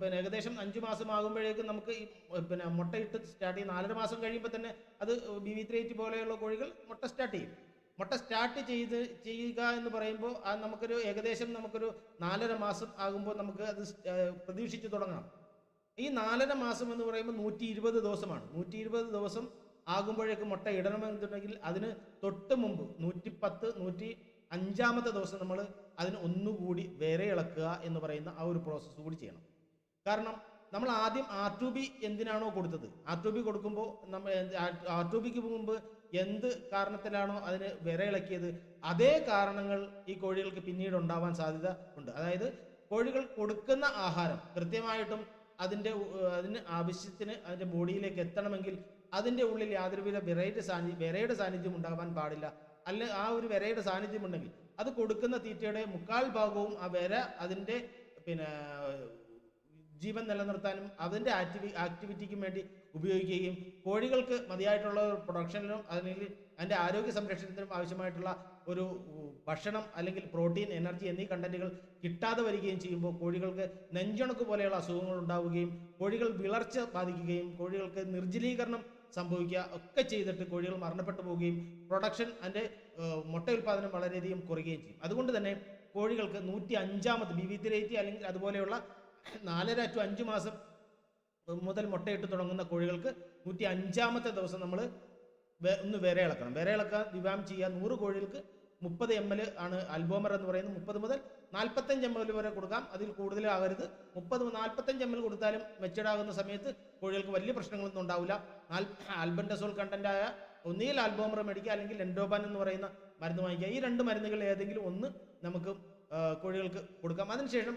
പിന്നെ ഏകദേശം അഞ്ച് മാസം ആകുമ്പോഴേക്കും നമുക്ക് ഈ പിന്നെ മുട്ടയിട്ട് സ്റ്റാർട്ട് ചെയ്യും. നാലര മാസം കഴിയുമ്പോൾ തന്നെ അത് ബി വി ത്രീ എയ്റ്റ് പോലെയുള്ള കോഴികൾ മുട്ട സ്റ്റാർട്ട് ചെയ്യും. മുട്ട സ്റ്റാർട്ട് ചെയ്ത് ചെയ്യുക എന്ന് പറയുമ്പോൾ അത് നമുക്കൊരു ഏകദേശം നമുക്കൊരു നാലര മാസം ആകുമ്പോൾ നമുക്ക് അത് പ്രതീക്ഷിച്ച് തുടങ്ങണം. ഈ നാലര മാസം എന്ന് പറയുമ്പോൾ നൂറ്റി ഇരുപത് ദിവസമാണ്. നൂറ്റി ഇരുപത് ദിവസം ആകുമ്പോഴേക്കും മുട്ട ഇടണമെന്നുണ്ടെങ്കിൽ അതിന് തൊട്ട് മുമ്പ് നൂറ്റി പത്ത് നൂറ്റി അഞ്ചാമത്തെ ദിവസം നമ്മൾ അതിന് ഒന്നുകൂടി വേറെ ഇളക്കുക എന്ന് പറയുന്ന ആ ഒരു പ്രോസസ്സ് കൂടി ചെയ്യണം. കാരണം നമ്മൾ ആദ്യം ആർ ടു ബി എന്തിനാണോ കൊടുത്തത്? ആർ ടു ബി കൊടുക്കുമ്പോൾ നമ്മൾ ആർ ടു ബിക്ക് മുമ്പ് എന്ത് കാരണത്തിലാണോ അതിന് വിരയിളക്കിയത് അതേ കാരണങ്ങൾ ഈ കോഴികൾക്ക് പിന്നീട് ഉണ്ടാവാൻ സാധ്യത ഉണ്ട്. അതായത് കോഴികൾ കൊടുക്കുന്ന ആഹാരം കൃത്യമായിട്ടും അതിന്റെ അതിന് ആവശ്യത്തിന് അതിന്റെ ബോഡിയിലേക്ക് എത്തണമെങ്കിൽ അതിന്റെ ഉള്ളിൽ യാതൊരുവിധ വിറയുടെ സാന്നിധ്യം വിരയുടെ സാന്നിധ്യം ഉണ്ടാവാൻ പാടില്ല. അല്ല ആ ഒരു വിരയുടെ സാന്നിധ്യം ഉണ്ടെങ്കിൽ അത് കൊടുക്കുന്ന തീറ്റയുടെ മുക്കാൽ ഭാഗവും ആ വിര അതിന്റെ പിന്നെ ജീവൻ നിലനിർത്താനും അതിന്റെ ആക്ടിവി ആക്ടിവിറ്റിക്കും വേണ്ടി ഉപയോഗിക്കുകയും കോഴികൾക്ക് മതിയായിട്ടുള്ള പ്രൊഡക്ഷനിലും അല്ലെങ്കിൽ അതിന്റെ ആരോഗ്യ സംരക്ഷണത്തിനും ആവശ്യമായിട്ടുള്ള ഒരു ഭക്ഷണം അല്ലെങ്കിൽ പ്രോട്ടീൻ എനർജി എന്നീ കണ്ടന്റുകൾ കിട്ടാതെ വരികയും ചെയ്യുമ്പോൾ കോഴികൾക്ക് നെഞ്ചുണക്ക് പോലെയുള്ള അസുഖങ്ങൾ ഉണ്ടാവുകയും കോഴികൾ വിളർച്ച ബാധിക്കുകയും കോഴികൾക്ക് നിർജലീകരണം സംഭവിക്കുക ഒക്കെ ചെയ്തിട്ട് കോഴികൾ മരണപ്പെട്ടു പോവുകയും പ്രൊഡക്ഷൻ അതിന്റെ മുട്ട ഉൽപ്പാദനം വളരെയധികം കുറയുകയും ചെയ്യും. അതുകൊണ്ട് തന്നെ കോഴികൾക്ക് നൂറ്റി അഞ്ചാമത് ബി വി റേറ്റ് അല്ലെങ്കിൽ അതുപോലെയുള്ള നാലര ടു അഞ്ച് മാസം മുതൽ മുട്ടയിട്ട് തുടങ്ങുന്ന കോഴികൾക്ക് നൂറ്റി അഞ്ചാമത്തെ ദിവസം നമ്മൾ ഒന്ന് വിര ഇളക്കണം വിര ഇളക്കാൻ വിവാം ചെയ്യുക നൂറ് കോഴികൾക്ക് മുപ്പത് എം എൽ ആണ് അൽബോമർ എന്ന് പറയുന്നത്. മുപ്പത് മുതൽ നാൽപ്പത്തഞ്ച് എം എൽ വരെ കൊടുക്കാം. അതിൽ കൂടുതലാകരുത് മുപ്പത് നാൽപ്പത്തഞ്ച് എം എൽ കൊടുത്താലും മെച്ചഡ് ആകുന്ന സമയത്ത് കോഴികൾക്ക് വലിയ പ്രശ്നങ്ങളൊന്നും ഉണ്ടാവില്ല. ആൽബൻഡസോൾ കണ്ടന്റ് ആയ ഒന്നുകിൽ ആൽബോമർ മേടിക്കുക അല്ലെങ്കിൽ എൻഡോബാൻ എന്ന് പറയുന്ന മരുന്ന് വാങ്ങിക്കുക. ഈ രണ്ട് മരുന്നുകൾ ഏതെങ്കിലും ഒന്ന് നമുക്ക് കോഴികൾക്ക് കൊടുക്കാം. അതിനുശേഷം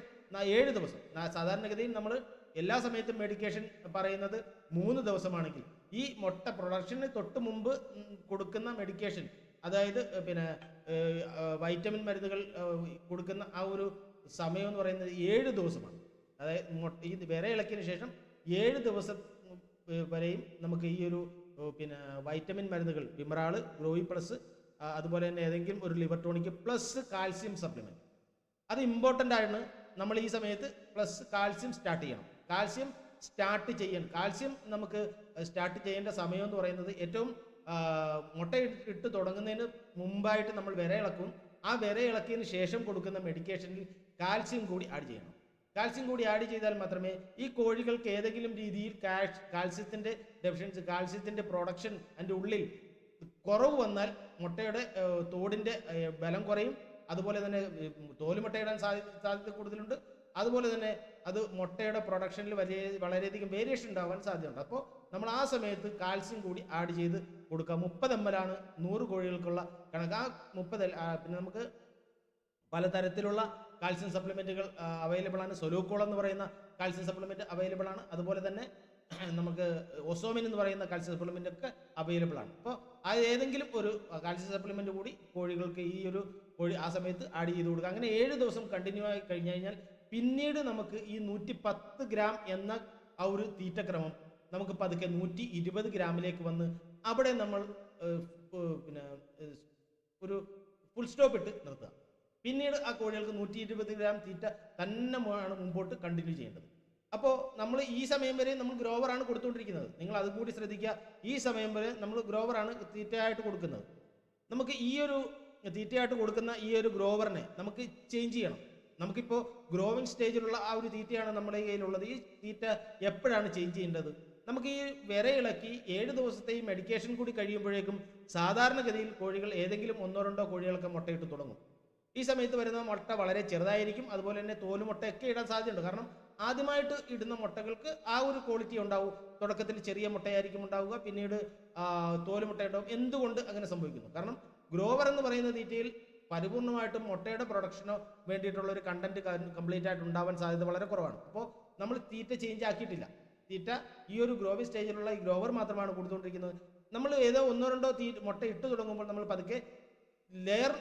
ഏഴ് ദിവസം. സാധാരണഗതിയിൽ നമ്മൾ എല്ലാ സമയത്തും മെഡിക്കേഷൻ പറയുന്നത് മൂന്ന് ദിവസമാണെങ്കിൽ ഈ മുട്ട പ്രൊഡക്ഷന് തൊട്ട് മുമ്പ് കൊടുക്കുന്ന മെഡിക്കേഷൻ അതായത് പിന്നെ വൈറ്റമിൻ മരുന്നുകൾ കൊടുക്കുന്ന ആ ഒരു സമയം എന്ന് പറയുന്നത് ഏഴ് ദിവസമാണ്. അതായത് ഈ വിര ഇളക്കിയതിന് ശേഷം ഏഴ് ദിവസം വരെയും നമുക്ക് ഈ ഒരു പിന്നെ വൈറ്റമിൻ മരുന്നുകൾ വിമറാൾ ഗ്രോയി പ്ലസ് അതുപോലെ തന്നെ ഏതെങ്കിലും ഒരു liver tonic plus calcium supplement. അത് ഇമ്പോർട്ടന്റ് ആണ് നമ്മൾ ഈ സമയത്ത് പ്ലസ് കാൽസ്യം സ്റ്റാർട്ട് ചെയ്യണം. കാൽസ്യം സ്റ്റാർട്ട് ചെയ്യണം. കാൽസ്യം നമുക്ക് സ്റ്റാർട്ട് ചെയ്യേണ്ട സമയം എന്ന് പറയുന്നത് ഏറ്റവും മുട്ട ഇട്ട് തുടങ്ങുന്നതിന് മുമ്പായിട്ട് നമ്മൾ വിര ഇളക്കും. ആ വിര ഇളക്കിയതിന് ശേഷം കൊടുക്കുന്ന മെഡിക്കേഷനിൽ കാൽസ്യം കൂടി ആഡ് ചെയ്യണം. കാൽസ്യം കൂടി ആഡ് ചെയ്താൽ മാത്രമേ ഈ കോഴികൾക്ക് ഏതെങ്കിലും രീതിയിൽ കാൽസ് കാൽസ്യത്തിന്റെ ഡെഫിഷ്യൻസി കാൽസ്യത്തിന്റെ പ്രൊഡക്ഷൻ അതിന്റെ ഉള്ളിൽ കുറവ് വന്നാൽ മുട്ടയുടെ തോടിന്റെ ബലം കുറയും. അതുപോലെ തന്നെ തോൽ മുട്ടയിടാൻ സാധ്യത സാധ്യത കൂടുതലുണ്ട്. അതുപോലെ തന്നെ അത് മുട്ടയുടെ പ്രൊഡക്ഷനിൽ വലിയ വളരെയധികം വേരിയേഷൻ ഉണ്ടാവാൻ സാധ്യതയുണ്ട്. അപ്പോൾ നമ്മൾ ആ സമയത്ത് കാൽസ്യം കൂടി ആഡ് ചെയ്ത് കൊടുക്കുക മുപ്പത് എം എൽ ആണ് നൂറ് കോഴികൾക്കുള്ള കണക്ക്. ആ മുപ്പത് പിന്നെ നമുക്ക് പലതരത്തിലുള്ള കാൽസ്യം സപ്ലിമെന്റുകൾ അവൈലബിൾ ആണ്. സൊലൂക്കോൾ എന്ന് പറയുന്ന കാൽസ്യം സപ്ലിമെന്റ് അവൈലബിൾ ആണ്. അതുപോലെ തന്നെ നമുക്ക് ഒസോമിൻ എന്ന് പറയുന്ന കാൽസ്യം സപ്ലിമെന്റ് ഒക്കെ അവൈലബിൾ ആണ്. അപ്പോൾ അത് ഏതെങ്കിലും ഒരു കാൽസ്യം സപ്ലിമെന്റ് കൂടി കോഴികൾക്ക് ഈ ഒരു കോഴി ആ സമയത്ത് ആഡ് ചെയ്ത് കൊടുക്കുക അങ്ങനെ ഏഴ് ദിവസം കണ്ടിന്യൂ ആയി കഴിഞ്ഞ് കഴിഞ്ഞാൽ പിന്നീട് നമുക്ക് ഈ നൂറ്റി പത്ത് ഗ്രാം എന്ന ആ ഒരു തീറ്റക്രമം നമുക്ക് പതുക്കെ നൂറ്റി ഇരുപത് ഗ്രാമിലേക്ക് വന്ന് അവിടെ നമ്മൾ പിന്നെ ഒരു ഫുൾ സ്റ്റോപ്പ് ഇട്ട് നിർത്തുക. പിന്നീട് ആ കോഴികൾക്ക് നൂറ്റി ഇരുപത് ഗ്രാം തീറ്റ തന്നെ ആണ് മുമ്പോട്ട് കണ്ടിന്യൂ ചെയ്യേണ്ടത്. അപ്പോൾ നമ്മൾ ഈ സമയം വരെ നമ്മൾ ഗ്രോവറാണ് കൊടുത്തുകൊണ്ടിരിക്കുന്നത്. നിങ്ങൾ അതും കൂടി ശ്രദ്ധിക്കുക. ഈ സമയം വരെ നമ്മൾ ഗ്രോവറാണ് തീറ്റയായിട്ട് കൊടുക്കുന്നത്. നമുക്ക് ഈ ഒരു തീറ്റയായിട്ട് കൊടുക്കുന്ന ഈ ഒരു ഗ്രോവറിനെ നമുക്ക് ചേഞ്ച് ചെയ്യണം. നമുക്കിപ്പോൾ ഗ്രോവിങ് സ്റ്റേജിലുള്ള ആ ഒരു തീറ്റയാണ് നമ്മുടെ കയ്യിലുള്ളത്. ഈ തീറ്റ എപ്പോഴാണ് ചേഞ്ച് ചെയ്യേണ്ടത്? നമുക്ക് ഈ വിര ഇളക്കി ഏഴ് ദിവസത്തെ മെഡിക്കേഷൻ കൂടി കഴിയുമ്പോഴേക്കും സാധാരണഗതിയിൽ കോഴികൾ ഏതെങ്കിലും ഒന്നോ രണ്ടോ കോഴികളൊക്കെ മുട്ടയിട്ട് തുടങ്ങും. ഈ സമയത്ത് വരുന്ന മുട്ട വളരെ ചെറുതായിരിക്കും. അതുപോലെ തന്നെ തോലുമുട്ടയൊക്കെ ഇടാൻ സാധ്യതയുണ്ട്. കാരണം ആദ്യമായിട്ട് ഇടുന്ന മുട്ടകൾക്ക് ആ ഒരു ക്വാളിറ്റി ഉണ്ടാവും. തുടക്കത്തിൽ ചെറിയ മുട്ടയായിരിക്കും ഉണ്ടാവുക. പിന്നീട് തോലുമുട്ട ഉണ്ടാവും. എന്തുകൊണ്ട് അങ്ങനെ സംഭവിക്കുന്നു? കാരണം ഗ്രോവർ എന്ന് പറയുന്ന തീറ്റയിൽ പരിപൂർണമായിട്ടും മുട്ടയുടെ പ്രൊഡക്ഷനോ വേണ്ടിയിട്ടുള്ള ഒരു കണ്ടന്റ് കംപ്ലീറ്റ് ആയിട്ട് ഉണ്ടാവാൻ സാധ്യത വളരെ കുറവാണ്. അപ്പോൾ നമ്മൾ തീറ്റ ചേഞ്ച് ആക്കിയിട്ടില്ല. തീറ്റ ഈ ഒരു ഗ്രോവിംഗ് സ്റ്റേജിലുള്ള ഈ ഗ്രോവർ മാത്രമാണ് കൊടുത്തുകൊണ്ടിരിക്കുന്നത്. നമ്മൾ ഏതോ ഒന്നോ രണ്ടോ തീ മുട്ട ഇട്ട് തുടങ്ങുമ്പോൾ നമ്മൾ പതുക്കെ ലെയർ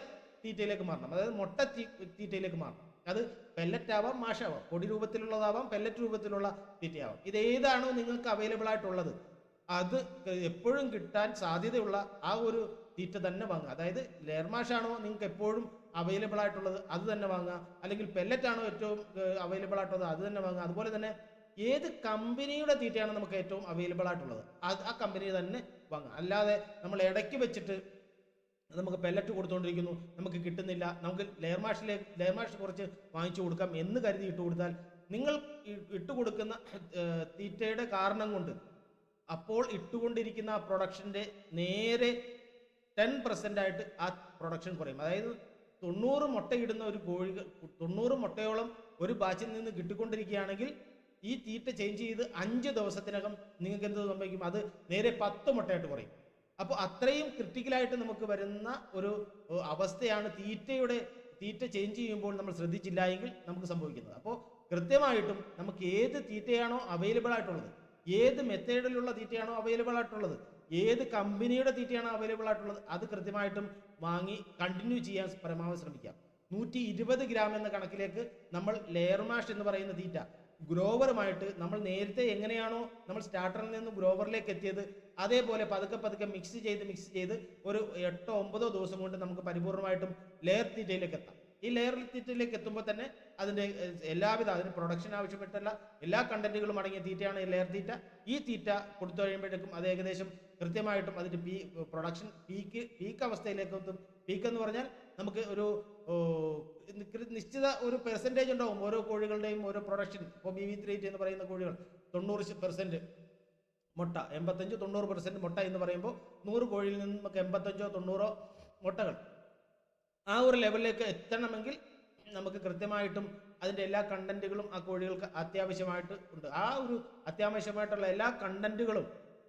തീറ്റയിലേക്ക് മാറണം. അതായത് മുട്ട തീ തീറ്റയിലേക്ക് മാറണം. അത് പെല്ലറ്റ് ആവാം മാഷാവാം. പൊടി രൂപത്തിലുള്ളതാവാം പെല്ലറ്റ് രൂപത്തിലുള്ള തീറ്റയാവാം. ഇത് ഏതാണോ നിങ്ങൾക്ക് അവൈലബിൾ ആയിട്ടുള്ളത്. അത് എപ്പോഴും കിട്ടാൻ സാധ്യതയുള്ള ആ ഒരു തീറ്റ തന്നെ വാങ്ങുക. അതായത് ലെയർ മാഷാണോ നിങ്ങൾക്ക് എപ്പോഴും അവൈലബിൾ ആയിട്ടുള്ളത് അത് തന്നെ വാങ്ങുക. അല്ലെങ്കിൽ പെല്ലറ്റ് ആണോ ഏറ്റവും അവൈലബിൾ ആയിട്ടുള്ളത് അത് തന്നെ വാങ്ങുക. അതുപോലെ തന്നെ ഏത് കമ്പനിയുടെ തീറ്റയാണ് നമുക്ക് ഏറ്റവും അവൈലബിൾ ആയിട്ടുള്ളത്? അത് ആ കമ്പനി തന്നെ വാങ്ങുക. അല്ലാതെ നമ്മൾ ഇടയ്ക്ക് വെച്ചിട്ട് നമുക്ക് പെല്ലറ്റ് കൊടുത്തുകൊണ്ടിരിക്കുന്നു നമുക്ക് കിട്ടുന്നില്ല നമുക്ക് ലെയർ ലെയർമാഷ് ലെയർ മാഷ് കുറച്ച് വാങ്ങിച്ചു കൊടുക്കാം എന്ന് കരുതി ഇട്ട് കൊടുത്താൽ നിങ്ങൾ ഇട്ട് കൊടുക്കുന്ന തീറ്റയുടെ കാരണം കൊണ്ട് അപ്പോൾ ഇട്ടുകൊണ്ടിരിക്കുന്ന ആ പ്രൊഡക്ഷന്റെ നേരെ ടെൻ പെർസെന്റ് ആയിട്ട് ആ പ്രൊഡക്ഷൻ കുറയും. അതായത് തൊണ്ണൂറ് മുട്ടയിടുന്ന ഒരു കോഴി തൊണ്ണൂറ് മുട്ടയോളം ഒരു ബാച്ചിൽ നിന്ന് കിട്ടിക്കൊണ്ടിരിക്കുകയാണെങ്കിൽ ഈ തീറ്റ ചേഞ്ച് ചെയ്ത് അഞ്ച് ദിവസത്തിനകം നിങ്ങൾക്ക് എന്ത് സംഭവിക്കും? അത് നേരെ പത്ത് മുട്ടയായിട്ട് കുറയും. അപ്പോൾ അത്രയും ക്രിട്ടിക്കലായിട്ട് നമുക്ക് വരുന്ന ഒരു അവസ്ഥയാണ് തീറ്റയുടെ തീറ്റ ചേഞ്ച് ചെയ്യുമ്പോൾ നമ്മൾ ശ്രദ്ധിച്ചില്ല എങ്കിൽ നമുക്ക് സംഭവിക്കുന്നത്. അപ്പോൾ കൃത്യമായിട്ടും നമുക്ക് ഏത് തീറ്റയാണോ അവൈലബിൾ ആയിട്ടുള്ളത് ഏത് മെത്തേഡിലുള്ള തീറ്റയാണോ അവൈലബിൾ ആയിട്ടുള്ളത് ഏത് കമ്പനിയുടെ തീറ്റയാണോ അവൈലബിൾ ആയിട്ടുള്ളത് അത് കൃത്യമായിട്ടും വാങ്ങി കണ്ടിന്യൂ ചെയ്യാൻ പരമാവധി ശ്രമിക്കാം. നൂറ്റി ഇരുപത് ഗ്രാം എന്ന കണക്കിലേക്ക് നമ്മൾ ലെയർ മാഷ് എന്ന് പറയുന്ന തീറ്റ ഗ്രോവറുമായിട്ട് നമ്മൾ നേരത്തെ എങ്ങനെയാണോ നമ്മൾ സ്റ്റാർട്ടറിൽ നിന്ന് ഗ്രോവറിലേക്ക് എത്തിയത് അതേപോലെ പതുക്കെ പതുക്കെ മിക്സ് ചെയ്ത് മിക്സ് ചെയ്ത് ഒരു എട്ടോ ഒമ്പതോ ദിവസം കൊണ്ട് നമുക്ക് പരിപൂർണമായിട്ടും ലെയർ തീറ്റയിലേക്ക് എത്താം. ഈ ലെയർ തീറ്റയിലേക്ക് എത്തുമ്പോൾ തന്നെ അതിന്റെ എല്ലാവിധ അതിന് പ്രൊഡക്ഷൻ ആവശ്യപ്പെട്ടല്ല എല്ലാ കണ്ടന്റുകളും അടങ്ങിയ തീറ്റയാണ് ഈ ലെയർ തീറ്റ ഈ തീറ്റ കൊടുത്തു കഴിയുമ്പോഴേക്കും അത് ഏകദേശം കൃത്യമായിട്ടും അതിന്റെ പീ പ്രൊഡക്ഷൻ പീക്ക് പീക്ക് അവസ്ഥയിലേക്ക് എത്തും. പീക്ക് എന്ന് പറഞ്ഞാൽ നമുക്ക് ഒരു നിശ്ചിത ഒരു പെർസെന്റേജ് ഉണ്ടാവും ഓരോ കോഴികളുടെയും ഓരോ പ്രൊഡക്ഷൻ ഇപ്പോൾ ബി വി ത്രീ എന്ന് പറയുന്ന കോഴികൾ തൊണ്ണൂറ് പെർസെന്റ് മുട്ട എൺപത്തഞ്ച് തൊണ്ണൂറ് പെർസെന്റ് മുട്ട എന്ന് പറയുമ്പോൾ നൂറ് കോഴിയിൽ നിന്ന് നമുക്ക് എൺപത്തഞ്ചോ തൊണ്ണൂറോ മുട്ടകൾ. ആ ഒരു ലെവലിലേക്ക് എത്തണമെങ്കിൽ നമുക്ക് കൃത്യമായിട്ടും അതിന്റെ എല്ലാ കണ്ടന്റുകളും ആ കോഴികൾക്ക് അത്യാവശ്യമായിട്ട് ഉണ്ട്. ആ ഒരു അത്യാവശ്യമായിട്ടുള്ള എല്ലാ കണ്ടന്റുകളും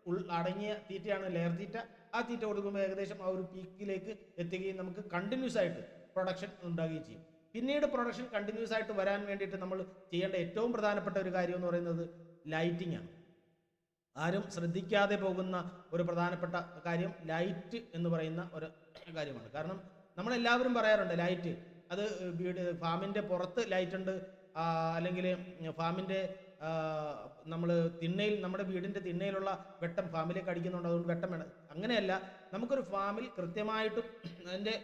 ഉൾ അടങ്ങിയ തീറ്റയാണ് ലെയർ തീറ്റ. ആ തീറ്റ കൊടുക്കുമ്പോൾ ഏകദേശം ആ ഒരു പീക്കിലേക്ക് എത്തുകയും നമുക്ക് കണ്ടിന്യൂസ് ആയിട്ട് പ്രൊഡക്ഷൻ ഉണ്ടാകുകയും ചെയ്യും. പിന്നീട് പ്രൊഡക്ഷൻ കണ്ടിന്യൂസ് ആയിട്ട് വരാൻ വേണ്ടിയിട്ട് നമ്മൾ ചെയ്യേണ്ട ഏറ്റവും പ്രധാനപ്പെട്ട ഒരു കാര്യം എന്ന് പറയുന്നത് ലൈറ്റിംഗ് ആണ്. ആരും ശ്രദ്ധിക്കാതെ പോകുന്ന ഒരു പ്രധാനപ്പെട്ട കാര്യം ലൈറ്റ് എന്ന് പറയുന്ന ഒരു കാര്യമാണ്. കാരണം നമ്മളെല്ലാവരും പറയാറുണ്ട് ലൈറ്റ് അത് വീട് ഫാമിന്റെ പുറത്ത് ലൈറ്റ് ഉണ്ട്. അല്ലെങ്കിൽ ഫാമിന്റെ നമ്മൾ തിണ്ണയിൽ നമ്മുടെ വീടിന്റെ തിണ്ണയിലുള്ള വെട്ടം ഫാമിലേക്ക് അടിക്കുന്നുണ്ട്. അതുകൊണ്ട് വെട്ടം വേണം. അങ്ങനെയല്ല നമുക്കൊരു ഫാമിൽ കൃത്യമായിട്ടും അതിന്റെ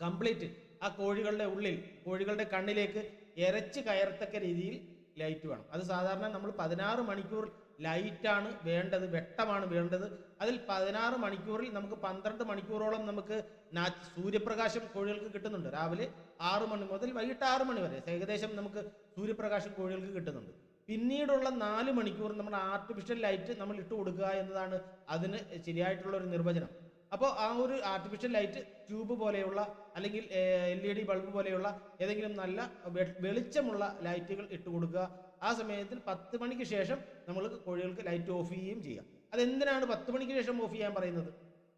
കംപ്ലീറ്റ് ആ കോഴികളുടെ ഉള്ളിൽ കോഴികളുടെ കണ്ണിലേക്ക് എരച്ച് കയറത്തക്ക രീതിയിൽ ലൈറ്റ് വേണം. അത് സാധാരണ നമ്മൾ പതിനാറ് മണിക്കൂർ ലൈറ്റാണ് വേണ്ടത് വെട്ടമാണ് വേണ്ടത്. അതിൽ പതിനാറ് മണിക്കൂറിൽ നമുക്ക് പന്ത്രണ്ട് മണിക്കൂറോളം നമുക്ക് സൂര്യപ്രകാശം കോഴികൾക്ക് കിട്ടുന്നുണ്ട്. രാവിലെ ആറ് മണി മുതൽ വൈകിട്ട് ആറ് മണി വരെ. ഏകദേശം നമുക്ക് സൂര്യപ്രകാശം കോഴികൾക്ക് കിട്ടുന്നുണ്ട്. പിന്നീടുള്ള നാല് മണിക്കൂർ നമ്മുടെ ആർട്ടിഫിഷ്യൽ ലൈറ്റ് നമ്മൾ ഇട്ട് കൊടുക്കുക എന്നതാണ് അതിന് ശരിയായിട്ടുള്ള ഒരു നിർവചനം. അപ്പോൾ ആ ഒരു ആർട്ടിഫിഷ്യൽ ലൈറ്റ് ട്യൂബ് പോലെയുള്ള അല്ലെങ്കിൽ എൽ ഇ ഡി ബൾബ് പോലെയുള്ള ഏതെങ്കിലും നല്ല വെളിച്ചമുള്ള ലൈറ്റുകൾ ഇട്ട് കൊടുക്കുക. ആ സമയത്തിൽ പത്ത് മണിക്ക് ശേഷം നമ്മൾ കോഴികൾക്ക് ലൈറ്റ് ഓഫ് ചെയ്യുകയും ചെയ്യാം അതെന്തിനാണ് പത്ത് മണിക്ക് ശേഷം ഓഫ് ചെയ്യാൻ പറയുന്നത്?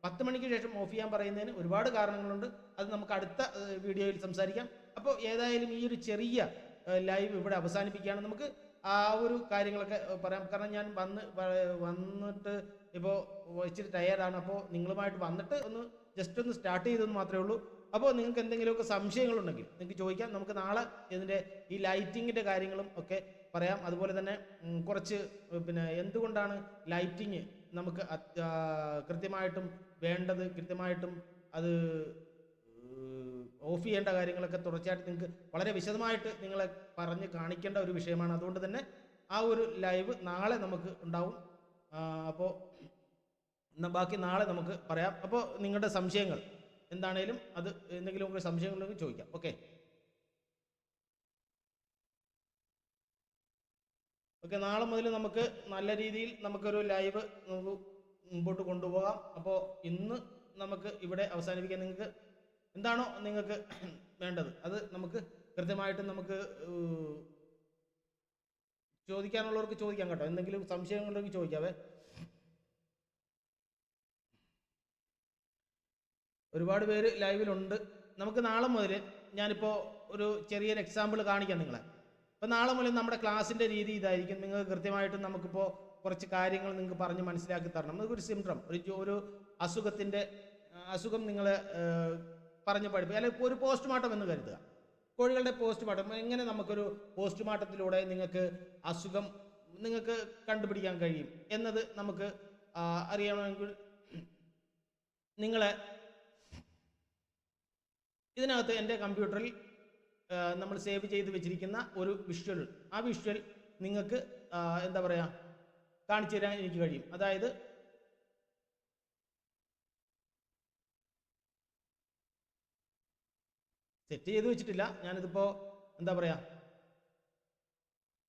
പത്ത് മണിക്ക് ശേഷം ഓഫ് ചെയ്യാൻ പറയുന്നതിന് ഒരുപാട് കാരണങ്ങളുണ്ട്. അത് നമുക്ക് അടുത്ത വീഡിയോയിൽ സംസാരിക്കാം. അപ്പോൾ ഏതായാലും ഈ ഒരു ചെറിയ ലൈവ് ഇവിടെ അവസാനിപ്പിക്കുകയാണ്. നമുക്ക് ആ ഒരു കാര്യങ്ങളൊക്കെ പറയാം. കാരണം ഞാൻ വന്ന് വന്നിട്ട് ഇപ്പോൾ ഇച്ചിരി ആണ്. അപ്പോൾ നിങ്ങളുമായിട്ട് വന്നിട്ട് ഒന്ന് ജസ്റ്റ് ഒന്ന് സ്റ്റാർട്ട് ചെയ്തെന്ന് മാത്രമേ ഉള്ളൂ. അപ്പോൾ നിങ്ങൾക്ക് എന്തെങ്കിലുമൊക്കെ സംശയങ്ങളുണ്ടെങ്കിൽ നിങ്ങൾക്ക് ചോദിക്കാം. നമുക്ക് നാളെ ഇതിന്റെ ഈ ലൈറ്റിങ്ങിന്റെ കാര്യങ്ങളും ഒക്കെ പറയാം. അതുപോലെ തന്നെ കുറച്ച് പിന്നെ എന്തുകൊണ്ടാണ് ലൈറ്റിങ് നമുക്ക് കൃത്യമായിട്ടും വേണ്ടത്? കൃത്യമായിട്ടും അത് ഓഫ് ചെയ്യേണ്ട കാര്യങ്ങളൊക്കെ തുടർച്ചയായിട്ട് നിങ്ങൾക്ക് വളരെ വിശദമായിട്ട് നിങ്ങളെ പറഞ്ഞ് കാണിക്കേണ്ട ഒരു വിഷയമാണ്. അതുകൊണ്ട് തന്നെ ആ ഒരു ലൈവ് നാളെ നമുക്ക് ഉണ്ടാവും. അപ്പോൾ ബാക്കി നാളെ നമുക്ക് പറയാം. അപ്പോൾ നിങ്ങളുടെ സംശയങ്ങൾ എന്താണേലും അത് എന്തെങ്കിലുമൊക്കെ സംശയങ്ങളുണ്ടെങ്കിൽ ചോദിക്കാം. ഓക്കെ? ഓക്കെ നാളെ മുതൽ നമുക്ക് നല്ല രീതിയിൽ നമുക്കൊരു ലൈവ് നമുക്ക് മുമ്പോട്ട് കൊണ്ടുപോകാം. അപ്പോൾ ഇന്ന് നമുക്ക് ഇവിടെ അവസാനിപ്പിക്കാൻ നിങ്ങൾക്ക് എന്താണോ നിങ്ങൾക്ക് വേണ്ടത്. അത് നമുക്ക് കൃത്യമായിട്ട് നമുക്ക് ചോദിക്കാനുള്ളവർക്ക് ചോദിക്കാം കേട്ടോ. എന്തെങ്കിലും സംശയങ്ങളുണ്ടെങ്കിൽ ചോദിക്കാവേ. ഒരുപാട് പേര് ലൈവിലുണ്ട്. നമുക്ക് നാളെ മുതൽ ഞാനിപ്പോൾ ഒരു ചെറിയൊരു എക്സാമ്പിൾ കാണിക്കാം നിങ്ങളെ. അപ്പോൾ നാളെ മുതൽ നമ്മുടെ ക്ലാസ്സിന്റെ രീതി ഇതായിരിക്കും. നിങ്ങൾക്ക് കൃത്യമായിട്ടും നമുക്കിപ്പോൾ കുറച്ച് കാര്യങ്ങൾ നിങ്ങൾക്ക് പറഞ്ഞ് മനസ്സിലാക്കി തരണം. നമുക്കൊരു സിംഡ്രം ഒരു ഒരു അസുഖത്തിന്റെ അസുഖം നിങ്ങൾ പറഞ്ഞ് പഠിപ്പിക്കുക. അല്ലെങ്കിൽ ഒരു പോസ്റ്റ്മോർട്ടം എന്ന് കരുതുക. കോഴികളുടെ പോസ്റ്റ്മോർട്ടം എങ്ങനെ നമുക്കൊരു പോസ്റ്റ്മോർട്ടത്തിലൂടെ നിങ്ങൾക്ക് അസുഖം നിങ്ങൾക്ക് കണ്ടുപിടിക്കാൻ കഴിയും എന്നത് നമുക്ക് അറിയണമെങ്കിൽ നിങ്ങളെ ഇതിനകത്ത് എന്റെ കമ്പ്യൂട്ടറിൽ നമ്മൾ സേവ് ചെയ്ത് വെച്ചിരിക്കുന്ന ഒരു വിഷ്വൽ. ആ വിഷ്വൽ നിങ്ങൾക്ക് എന്താ പറയുക കാണിച്ചു തരാൻ എനിക്ക് കഴിയും. അതായത് സെറ്റ് ചെയ്ത് വെച്ചിട്ടില്ല. ഞാനിതിപ്പോൾ എന്താ പറയുക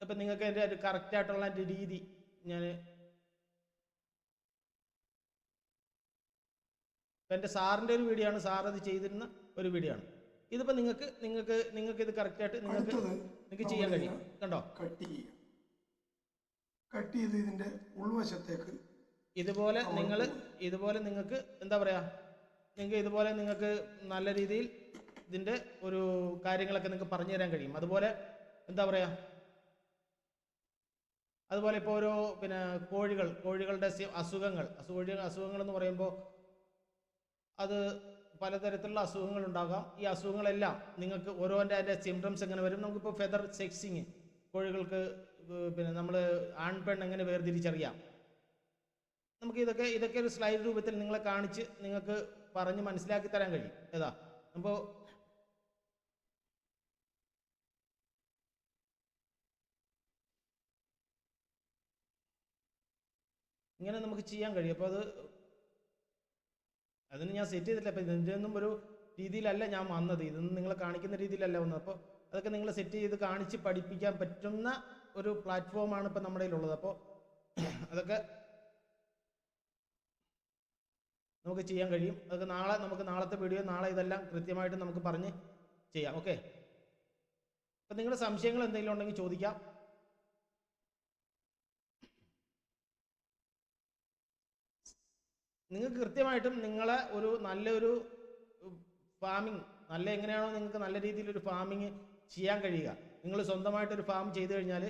ഇപ്പം നിങ്ങൾക്ക് എന്റെ ഒരു കറക്റ്റ് ആയിട്ടുള്ള എന്റെ രീതി ഞാൻ ഇപ്പം എന്റെ സാറിന്റെ ഒരു വീഡിയോ ആണ്. സാർ അത് ചെയ്തിരുന്ന ഒരു വീഡിയോ ആണ്. ഇതിപ്പോൾ നിങ്ങൾക്ക് നിങ്ങൾക്ക് നിങ്ങൾക്ക് ഇത് കറക്റ്റായിട്ട് നിങ്ങൾക്ക് നിങ്ങൾക്ക് ചെയ്യാൻ കഴിയും. കണ്ടോ? കട്ട് ചെയ്യുക. കട്ട് ചെയ്ത് ഇതിന്റെ ഉൾവശത്തേക്ക് ഇതുപോലെ നിങ്ങൾ ഇതുപോലെ നിങ്ങൾക്ക് എന്താ പറയാ നിങ്ങൾക്ക് ഇതുപോലെ നിങ്ങൾക്ക് നല്ല രീതിയിൽ ഇതിന്റെ ഒരു കാര്യങ്ങളൊക്കെ നിങ്ങൾക്ക് പറഞ്ഞു തരാൻ കഴിയും. അതുപോലെ എന്താ പറയുക അതുപോലെ ഇപ്പോൾ ഓരോ പിന്നെ കോഴികൾ കോഴികളുടെ അസുഖങ്ങൾ കോഴി അസുഖങ്ങൾ എന്ന് പറയുമ്പോൾ അത് പലതരത്തിലുള്ള അസുഖങ്ങൾ ഉണ്ടാകാം. ഈ അസുഖങ്ങളെല്ലാം നിങ്ങൾക്ക് ഓരോന്റെ അതിന്റെ സിംറ്റംസ് എങ്ങനെ വരും? നമുക്കിപ്പോൾ ഫെദർ സെക്സിങ് കോഴികൾക്ക് പിന്നെ നമ്മൾ ആൺ പെൺ എങ്ങനെ വേർതിരിച്ചറിയാം? നമുക്ക് ഇതൊക്കെ ഇതൊക്കെ ഒരു സ്ലൈഡ് രൂപത്തിൽ നിങ്ങളെ കാണിച്ച് നിങ്ങൾക്ക് പറഞ്ഞ് മനസ്സിലാക്കി തരാൻ കഴിയും. ഏതാ? അപ്പോൾ ഇങ്ങനെ നമുക്ക് ചെയ്യാൻ കഴിയും. അപ്പോൾ അത് അതിന് ഞാൻ സെറ്റ് ചെയ്തിട്ടില്ല. അപ്പം ഇതിനൊന്നും ഒരു രീതിയിലല്ല ഞാൻ വന്നത്. ഇതൊന്നും നിങ്ങളെ കാണിക്കുന്ന രീതിയിലല്ല വന്നത്. അപ്പോൾ അതൊക്കെ നിങ്ങൾ സെറ്റ് ചെയ്ത് കാണിച്ച് പഠിപ്പിക്കാൻ പറ്റുന്ന ഒരു പ്ലാറ്റ്ഫോമാണ് ഇപ്പം നമ്മുടെ കയ്യിലുള്ളത്. അപ്പോൾ അതൊക്കെ നമുക്ക് ചെയ്യാൻ കഴിയും. അതൊക്കെ നാളെ നമുക്ക് നാളത്തെ വീഡിയോ നാളെ ഇതെല്ലാം കൃത്യമായിട്ട് നമുക്ക് പറഞ്ഞ് ചെയ്യാം. ഓക്കെ അപ്പം നിങ്ങളുടെ സംശയങ്ങൾ എന്തെങ്കിലും ഉണ്ടെങ്കിൽ ചോദിക്കാം. നിങ്ങൾക്ക് കൃത്യമായിട്ടും നിങ്ങളെ ഒരു നല്ലൊരു ഫാമിംഗ് നല്ല എങ്ങനെയാണോ നിങ്ങൾക്ക് നല്ല രീതിയിൽ ഒരു ഫാമിങ് ചെയ്യാൻ കഴിയുക. നിങ്ങൾ സ്വന്തമായിട്ടൊരു ഫാം ചെയ്തു കഴിഞ്ഞാൽ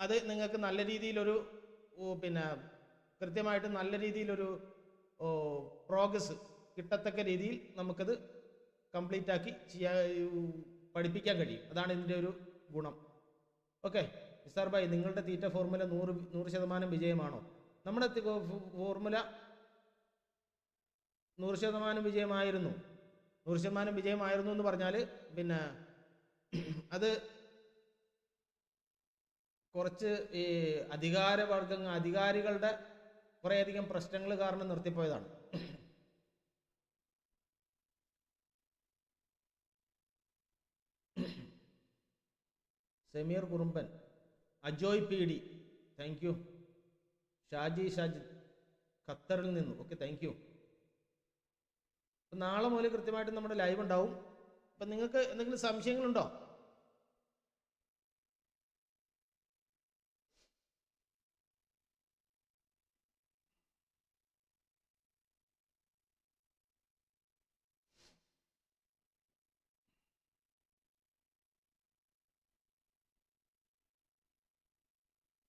അത് നിങ്ങൾക്ക് നല്ല രീതിയിലൊരു പിന്നെ കൃത്യമായിട്ട് നല്ല രീതിയിലൊരു പ്രോഗ്രസ് കിട്ടത്തക്ക രീതിയിൽ നമുക്കത് കംപ്ലീറ്റ് ആക്കി ചെയ്യാ പഠിപ്പിക്കാൻ കഴിയും. അതാണ് ഇതിന്റെ ഒരു ഗുണം. ഓക്കെ നിസാർ ഭായ് നിങ്ങളുടെ തീറ്റ ഫോർമുല നൂറ് നൂറ് ശതമാനം വിജയമാണോ? നമ്മുടെ ഫോർമുല നൂറ് ശതമാനം വിജയമായിരുന്നു. നൂറ് ശതമാനം വിജയമായിരുന്നു എന്ന് പറഞ്ഞാൽ പിന്നെ <clears throat> അത് കുറച്ച് ഈ അധികാരവർഗങ്ങൾ അധികാരികളുടെ കുറേയധികം പ്രശ്നങ്ങൾ കാരണം നിർത്തിപ്പോയതാണ്. <clears throat> Semeer Kurumban Ajoy P D. Thank you. Shaji Shajid ഖത്തറിൽ നിന്നും. ഓക്കെ താങ്ക് യു നാളെ മുതൽ കൃത്യമായിട്ട് നമ്മുടെ ലൈവ് ഉണ്ടാവും. അപ്പം നിങ്ങൾക്ക് എന്തെങ്കിലും സംശയങ്ങളുണ്ടോ?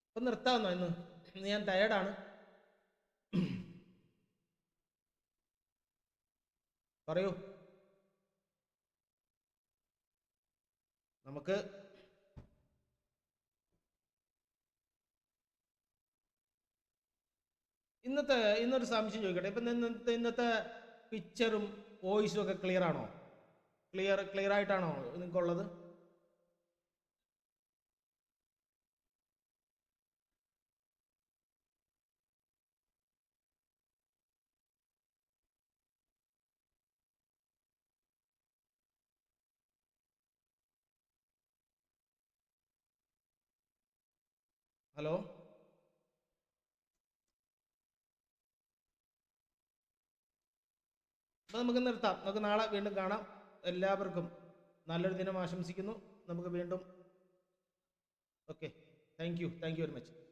അപ്പം നിർത്താമെന്നോ ഇന്ന്? ഇന്ന് ഞാൻ ടയേർഡാണ് പറയൂ. നമുക്ക് ഇന്നത്തെ ഇന്നൊരു സംശയം ചോദിക്കട്ടെ. ഇപ്പം ഇന്നത്തെ ഇന്നത്തെ പിക്ചറും വോയിസും ഒക്കെ ക്ലിയർ ആണോ? ക്ലിയർ ക്ലിയർ ആയിട്ടാണോ നിങ്ങൾക്കുള്ളത്? ഹലോ? അപ്പോൾ നമുക്ക് നിർത്താം. നമുക്ക് നാളെ വീണ്ടും കാണാം. എല്ലാവർക്കും നല്ലൊരു ദിനം ആശംസിക്കുന്നു. നമുക്ക് വീണ്ടും okay thank you thank you very much